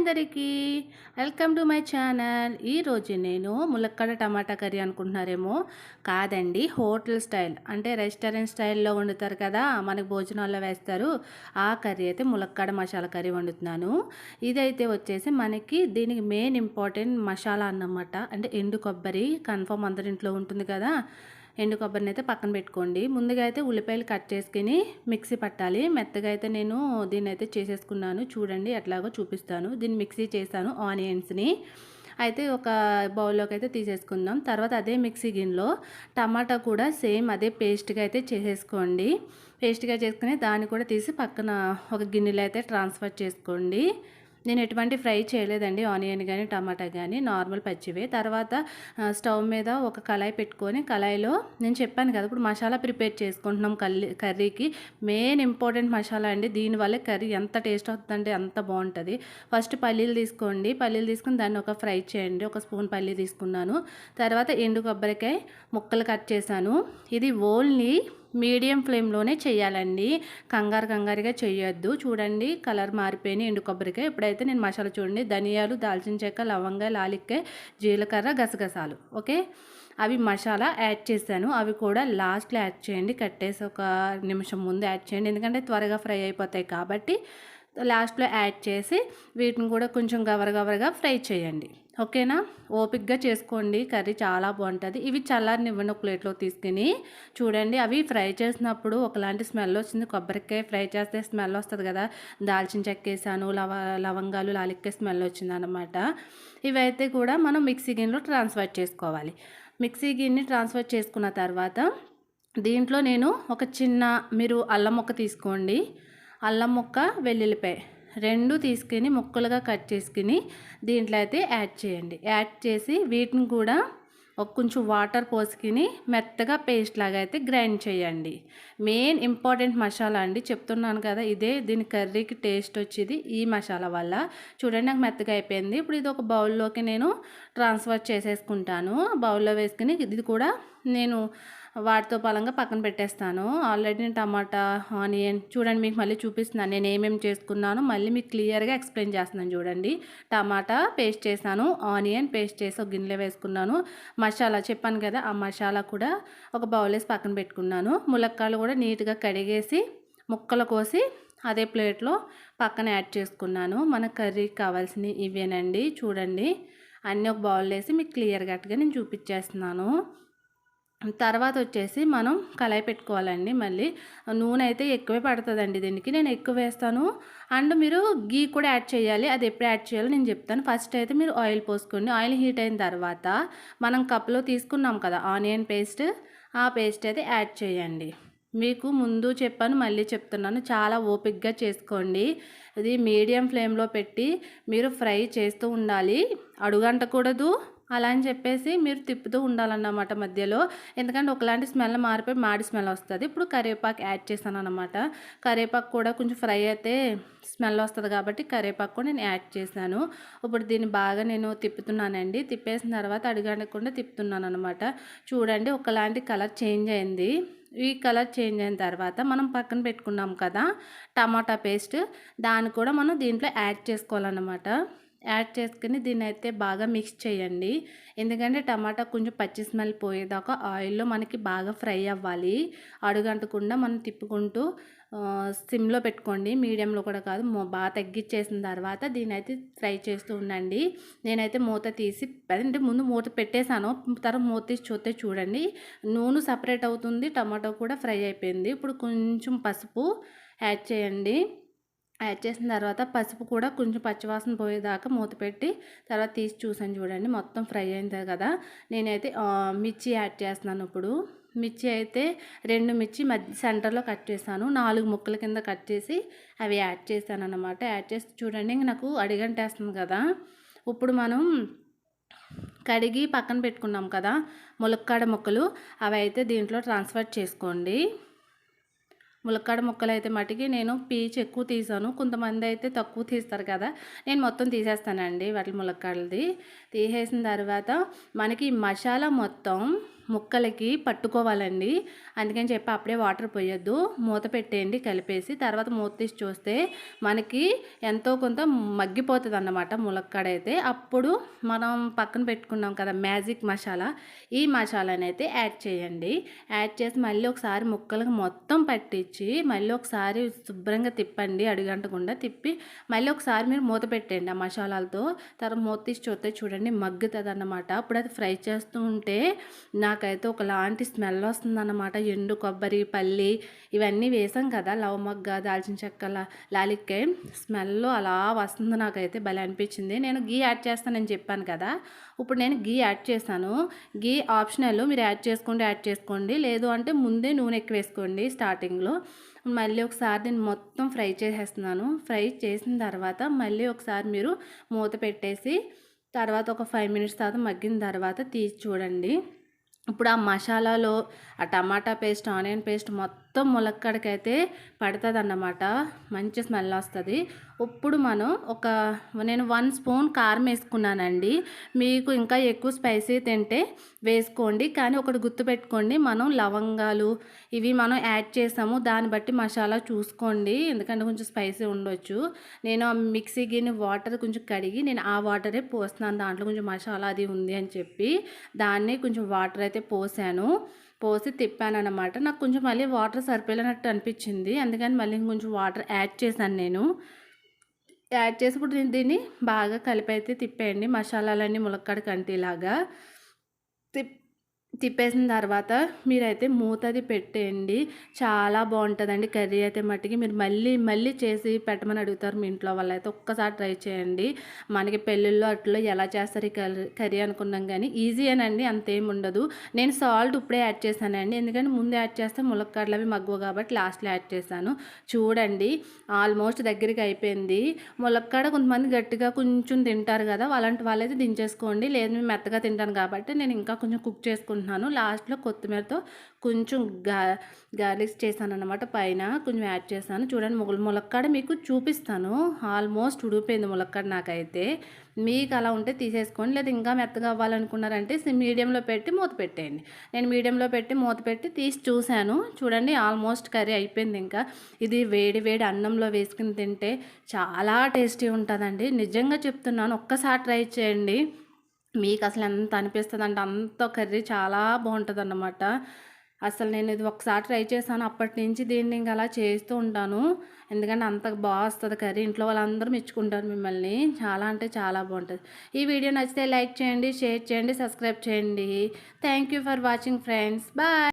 అందరికీ welcome to my channel. ఈరోజు నేను ములక్కడ టమాటా కర్రీ అనుకుంటున్నారేమో? కాదండి హోటల్ స్టైల్. అంటే రెస్టారెంట్ స్టైల్లో వండుతారు కదా మనకి భోజనాల్లో వేస్తారు. ఆ కర్రీ అయితే ములక్కడ మసాలా కర్రీ వండుతున్నాను. ఇదైతే వచ్చేసి మనకి దీనికి మెయిన్ ఇంపార్టెంట్ మసాలా అన్నమాట. అంటే ఎండు కొబ్బరి కన్ఫామ్ అందరింట్లో ఉంటుంది కదా ఎండు కొబ్బరిని అయితే పక్కన పెట్టుకోండి. ముందుగా అయితే ఉల్లిపాయలు కట్ చేసుకుని మిక్సీ పట్టాలి. మెత్తగా అయితే నేను దీన్ని అయితే చేసేసుకున్నాను. చూడండి ఎట్లాగో చూపిస్తాను. దీన్ని మిక్సీ చేశాను ఆనియన్స్ని. అయితే ఒక బౌల్లోకి అయితే తీసేసుకుందాం. తర్వాత అదే మిక్సీ గిన్నెలో టమాటా కూడా సేమ్ అదే పేస్ట్గా అయితే చేసేసుకోండి. పేస్ట్గా చేసుకుని దాన్ని కూడా తీసి పక్కన ఒక గిన్నెలో అయితే ట్రాన్స్ఫర్ చేసుకోండి. నేను ఎటువంటి ఫ్రై చేయలేదండి. ఆనియన్ కానీ టమాటా కానీ నార్మల్ పచ్చివే. తర్వాత స్టవ్ మీద ఒక కళాయి పెట్టుకొని కళాయిలో నేను చెప్పాను కదా ఇప్పుడు మసాలా ప్రిపేర్ చేసుకుంటున్నాం కల్లి కర్రీకి. మెయిన్ ఇంపార్టెంట్ మసాలా అండి. దీనివల్ల కర్రీ ఎంత టేస్ట్ అవుతుందంటే అంత బాగుంటుంది. ఫస్ట్ పల్లీలు తీసుకోండి. పల్లీలు తీసుకుని దాన్ని ఒక ఫ్రై చేయండి. ఒక స్పూన్ పల్లీ తీసుకున్నాను. తర్వాత ఎండు కొబ్బరికాయ ముక్కలు కట్ చేశాను. ఇది ఓన్లీ మీడియం ఫ్లేమ్లోనే చేయాలండి. కంగారు కంగారుగా చేయొద్దు. చూడండి కలర్ మారిపోయిన ఎండు కొబ్బరికాయ. ఇప్పుడైతే నేను మసాలా చూడండి. ధనియాలు దాల్చిన చెక్క లవంగా లాలిక్కాయ జీలకర్ర గసగసాలు. ఓకే? అవి మసాలా యాడ్ చేశాను. అవి కూడా లాస్ట్లో యాడ్ చేయండి. కట్టేసి ఒక నిమిషం ముందు యాడ్ చేయండి. ఎందుకంటే త్వరగా ఫ్రై అయిపోతాయి కాబట్టి లాస్ట్లో యాడ్ చేసి వీటిని కూడా కొంచెం గవర గవరగా ఫ్రై చేయండి. ఓకేనా? ఓపిక్గా చేసుకోండి. కర్రీ చాలా బాగుంటుంది. ఇవి చల్లారినివ్వండి ఒక ప్లేట్లో తీసుకుని. చూడండి అవి ఫ్రై చేసినప్పుడు ఒకలాంటి స్మెల్ వచ్చింది. కొబ్బరికాయ ఫ్రై చేస్తే స్మెల్ వస్తుంది కదా. దాల్చిన చెక్క వేసాను లవ లవంగాలు లాలిక్కాయ స్మెల్ వచ్చింది అనమాట ఇవైతే కూడా మనం మిక్సీ గిన్నెలో ట్రాన్స్ఫర్ చేసుకోవాలి. మిక్సీ గిన్నె ట్రాన్స్ఫర్ చేసుకున్న తర్వాత దీంట్లో నేను ఒక చిన్న మీరు అల్లం మొక్క తీసుకోండి. అల్లం ముక్క వెల్లుల్లిపాయ రెండు తీసుకుని ముక్కలుగా కట్ చేసుకుని దీంట్లో అయితే యాడ్ చేయండి. యాడ్ చేసి వీటిని కూడా ఒక కొంచెం వాటర్ పోసుకుని మెత్తగా పేస్ట్ లాగా అయితే గ్రైండ్ చేయండి. మెయిన్ ఇంపార్టెంట్ మసాలా అండి. చెప్తున్నాను కదా ఇదే దీని కర్రీకి టేస్ట్ వచ్చేది ఈ మసాలా వల్ల. చూడండి నాకు మెత్తగా అయిపోయింది. ఇప్పుడు ఇది ఒక బౌల్లోకి నేను ట్రాన్స్ఫర్ చేసేసుకుంటాను. బౌల్లో వేసుకుని ఇది కూడా నేను వాటితో పలంగా పక్కన పెట్టేస్తాను. ఆల్రెడీ నేను టమాటా ఆనియన్ చూడండి మీకు మళ్ళీ చూపిస్తున్నాను. నేను ఏమేమి చేసుకున్నాను మళ్ళీ మీకు క్లియర్గా ఎక్స్ప్లెయిన్ చేస్తున్నాను చూడండి. టమాటా పేస్ట్ చేశాను ఆనియన్ పేస్ట్ చేసి ఒక గిన్నెలో వేసుకున్నాను. మసాలా చెప్పాను కదా ఆ మసాలా కూడా ఒక బౌల్ వేసి పక్కన పెట్టుకున్నాను. ములక్కాయలు కూడా నీట్గా కడిగేసి ముక్కలు కోసి అదే ప్లేట్లో పక్కన యాడ్ చేసుకున్నాను. మన కర్రీకి కావాల్సినవి ఇవేనండి చూడండి. అన్నీ ఒక బౌల్ వేసి మీకు క్లియర్ కట్గా నేను చూపించేస్తున్నాను. తర్వాత వచ్చేసి మనం కళాయి పెట్టుకోవాలండి మళ్ళీ. నూనె అయితే ఎక్కువే పడుతుందండి దీనికి. నేను ఎక్కువ వేస్తాను. అండ్ మీరు గీ కూడా యాడ్ చేయాలి. అది ఎప్పుడు యాడ్ చేయాలో నేను చెప్తాను. ఫస్ట్ అయితే మీరు ఆయిల్ పోసుకోండి. ఆయిల్ హీట్ అయిన తర్వాత మనం కప్లో తీసుకున్నాం కదా ఆనియన్ పేస్ట్. ఆ పేస్ట్ అయితే యాడ్ చేయండి. మీకు ముందు చెప్పాను మళ్ళీ చెప్తున్నాను. చాలా ఓపిక్గా చేసుకోండి. ఇది మీడియం ఫ్లేమ్లో పెట్టి మీరు ఫ్రై చేస్తూ ఉండాలి. అడుగంటకూడదు. అలా అని చెప్పేసి మీరు తిప్పుతూ ఉండాలన్నమాట మధ్యలో. ఎందుకంటే ఒకలాంటి స్మెల్ మారిపోయి మాడి స్మెల్ వస్తుంది. ఇప్పుడు కరివేపాకు యాడ్ చేశాను అనమాట కరివేపాకు కూడా కొంచెం ఫ్రై అయితే స్మెల్ వస్తుంది కాబట్టి కరివేపాకు కూడా నేను యాడ్ చేశాను. ఇప్పుడు దీన్ని బాగా నేను తిప్పుతున్నానండి. తిప్పేసిన తర్వాత అడిగడకుండా తిప్పుతున్నాను అనమాట చూడండి ఒకలాంటి కలర్ చేంజ్ అయింది. ఈ కలర్ చేంజ్ అయిన తర్వాత మనం పక్కన పెట్టుకున్నాం కదా టమాటా పేస్ట్. దాన్ని కూడా మనం దీంట్లో యాడ్ చేసుకోవాలన్నమాట. యాడ్ చేసుకుని దీన్ని అయితే బాగా మిక్స్ చేయండి. ఎందుకంటే టమాటా కొంచెం పచ్చి స్మెల్ పోయేదాకా ఆయిల్లో మనకి బాగా ఫ్రై అవ్వాలి. అడుగంటకుండా మనం తిప్పుకుంటూ సిమ్లో పెట్టుకోండి. మీడియంలో కూడా కాదు బాగా తగ్గించేసిన తర్వాత దీని అయితే ఫ్రై చేస్తూ ఉండండి. నేనైతే మూత తీసి అంటే ముందు మూత పెట్టేశాను. తర్వాత మూత తీసి చూస్తే చూడండి. నూనె సపరేట్ అవుతుంది టమాటో కూడా ఫ్రై అయిపోయింది. ఇప్పుడు కొంచెం పసుపు యాడ్ చేయండి. యాడ్ చేసిన తర్వాత పసుపు కూడా కొంచెం పచ్చివాసన పోయేదాకా మూత పెట్టి తర్వాత తీసి చూసాను చూడండి మొత్తం ఫ్రై అయింది కదా. నేనైతే మిర్చి యాడ్ చేస్తున్నాను ఇప్పుడు. మిర్చి అయితే రెండు మిర్చి మధ్య సెంటర్లో కట్ చేశాను. నాలుగు ముక్కల కింద కట్ చేసి అవి యాడ్ చేశాను అనమాట యాడ్ చేసి చూడండి నాకు అడిగంటేస్తుంది కదా. ఇప్పుడు మనం కడిగి పక్కన పెట్టుకున్నాం కదా ములక్కాడ ముక్కలు అవి అయితే దీంట్లో ట్రాన్స్ఫర్ చేసుకోండి. ములక్కాడ ముక్కలు అయితే మటుకి నేను పీచ్ ఎక్కువ తీసాను. కొంతమంది అయితే తక్కువ తీస్తారు కదా. నేను మొత్తం తీసేస్తానండి వాటి ములక్కాడలది. తీసేసిన తర్వాత మనకి మసాలా మొత్తం ముక్కలకి పట్టుకోవాలండి. అందుకని చెప్పి అప్పుడే వాటర్ పోయొద్దు. మూత పెట్టేయండి కలిపేసి. తర్వాత మూత తీసి చూస్తే మనకి ఎంతో కొంత మగ్గిపోతుంది అన్నమాట ములక్కడైతే. అప్పుడు మనం పక్కన పెట్టుకున్నాం కదా మ్యాజిక్ మసాలా. ఈ మసాలాని అయితే యాడ్ చేయండి. యాడ్ చేసి మళ్ళీ ఒకసారి ముక్కలకు మొత్తం పట్టించి మళ్ళీ ఒకసారి శుభ్రంగా తిప్పండి అడుగంటకుండా తిప్పి మళ్ళీ ఒకసారి మీరు మూత పెట్టండి ఆ మసాలాలతో. తర్వాత మూత తీసి చూస్తే చూడండి మగ్గుతుంది అన్నమాట అప్పుడు అది ఫ్రై చేస్తూ ఉంటే నాకు నాకైతే ఒకలాంటి స్మెల్ వస్తుందన్నమాట. ఎండు కొబ్బరి పల్లి ఇవన్నీ వేసాం కదా. లవ్ మగ్గ దాల్చిన చెక్క లాలిక్కాయ స్మెల్ అలా వస్తుంది నాకైతే భలే అనిపించింది. నేను గీ యాడ్ చేస్తానని చెప్పాను కదా. ఇప్పుడు నేను గీ యాడ్ చేశాను. గీ ఆప్షనల్ మీరు యాడ్ చేసుకోండి యాడ్ చేసుకోండి. లేదు అంటే ముందే నూనె ఎక్కువ వేసుకోండి స్టార్టింగ్లో. మళ్ళీ ఒకసారి నేను మొత్తం ఫ్రై చేసేస్తున్నాను. ఫ్రై చేసిన తర్వాత మళ్ళీ ఒకసారి మీరు మూత పెట్టేసి తర్వాత ఒక ఫైవ్ మినిట్స్ తర్వాత మగ్గిన తర్వాత తీసి చూడండి. ఇప్పుడు ఆ మసాలాలో ఆ టమాటా పేస్ట్ ఆనియన్ పేస్ట్ మొత్తం మొత్తం ములక్కడికైతే పడుతుంది అన్నమాట మంచి స్మెల్ వస్తుంది. ఇప్పుడు మనం ఒక నేను వన్ స్పూన్ కారం వేసుకున్నానండి. మీకు ఇంకా ఎక్కువ స్పైసీ తింటే వేసుకోండి. కానీ ఒకటి గుర్తుపెట్టుకోండి మనం లవంగాలు ఇవి మనం యాడ్ చేసాము. దాన్ని బట్టి మసాలా చూసుకోండి. ఎందుకంటే కొంచెం స్పైసీ ఉండొచ్చు. నేను మిక్సీ గిన్నె వాటర్ కొంచెం కడిగి నేను ఆ వాటరే పోస్తున్నాను. దాంట్లో కొంచెం మసాలా అది ఉంది అని చెప్పి దాన్ని కొంచెం వాటర్ అయితే పోసాను. పోసి తిప్పాను అనమాట నాకు కొంచెం మళ్ళీ వాటర్ సరిపోయినట్టు అనిపించింది. అందుకని మళ్ళీ కొంచెం వాటర్ యాడ్ చేశాను నేను. యాడ్ చేసి ఇప్పుడు దీన్ని బాగా కలిపి అయితే తిప్పేయండి. మసాలాలన్నీ ములక్కడ కంటిలాగా. తిప్పేసిన తర్వాత మీరైతే మూతది పెట్టేయండి. చాలా బాగుంటుందండి. కర్రీ అయితే మట్టికి మీరు మళ్ళీ మళ్ళీ చేసి పెట్టమని అడుగుతారు మీ ఇంట్లో వాళ్ళు అయితే ఒక్కసారి ట్రై చేయండి. మనకి పెళ్ళిళ్ళు అట్లా ఎలా చేస్తారు ఈ కర్రీ కర్రీ అనుకున్నాం కానీ ఈజీ అనండి అంతేం ఉండదు. నేను సాల్ట్ ఇప్పుడే యాడ్ చేశానండి. ఎందుకంటే ముందు యాడ్ చేస్తే ములక్కాడలు అవి మగ్గు కాబట్టి లాస్ట్లో యాడ్ చేశాను. చూడండి ఆల్మోస్ట్ దగ్గరికి అయిపోయింది. ములక్కాడ కొంతమంది గట్టిగా కొంచెం తింటారు కదా అలాంటి వాళ్ళైతే దించేసుకోండి. లేదు మేము మెత్తగా తింటాను కాబట్టి నేను ఇంకా కొంచెం కుక్ చేసుకుంటాను చేసుకుంటున్నాను. లాస్ట్లో కొత్తిమీరతో కొంచెం గా గార్లిక్స్ చేశాను అనమాట పైన కొంచెం యాడ్ చేశాను. చూడండి ముగ్గులు ములక్కాడ మీకు చూపిస్తాను. ఆల్మోస్ట్ ఉడిపోయింది ములక్కాడ నాకైతే. మీకు అలా ఉంటే తీసేసుకోండి. లేదా ఇంకా మెత్తగా అవ్వాలనుకున్నారంటే మీడియంలో పెట్టి మూత పెట్టేయండి. నేను మీడియంలో పెట్టి మూత పెట్టి తీసి చూశాను. చూడండి ఆల్మోస్ట్ కర్రీ అయిపోయింది ఇంకా. ఇది వేడి వేడి అన్నంలో వేసుకుని తింటే చాలా టేస్టీ ఉంటుందండి. నిజంగా చెప్తున్నాను. ఒక్కసారి ట్రై చేయండి. మీకు అసలు ఎంత అనిపిస్తుంది అంటే అంత కర్రీ చాలా బాగుంటుంది అన్నమాట అసలు నేను ఇది ఒకసారి ట్రై చేశాను అప్పటి నుంచి దీన్ని ఇంకా అలా చేస్తూ ఉంటాను. ఎందుకంటే అంత బాగా వస్తుంది కర్రీ ఇంట్లో వాళ్ళందరూ మెచ్చుకుంటారు మిమ్మల్ని. చాలా అంటే చాలా బాగుంటుంది ఈ వీడియో నచ్చితే లైక్ చేయండి షేర్ చేయండి సబ్స్క్రైబ్ చేయండి. Thank you for watching friends. Bye!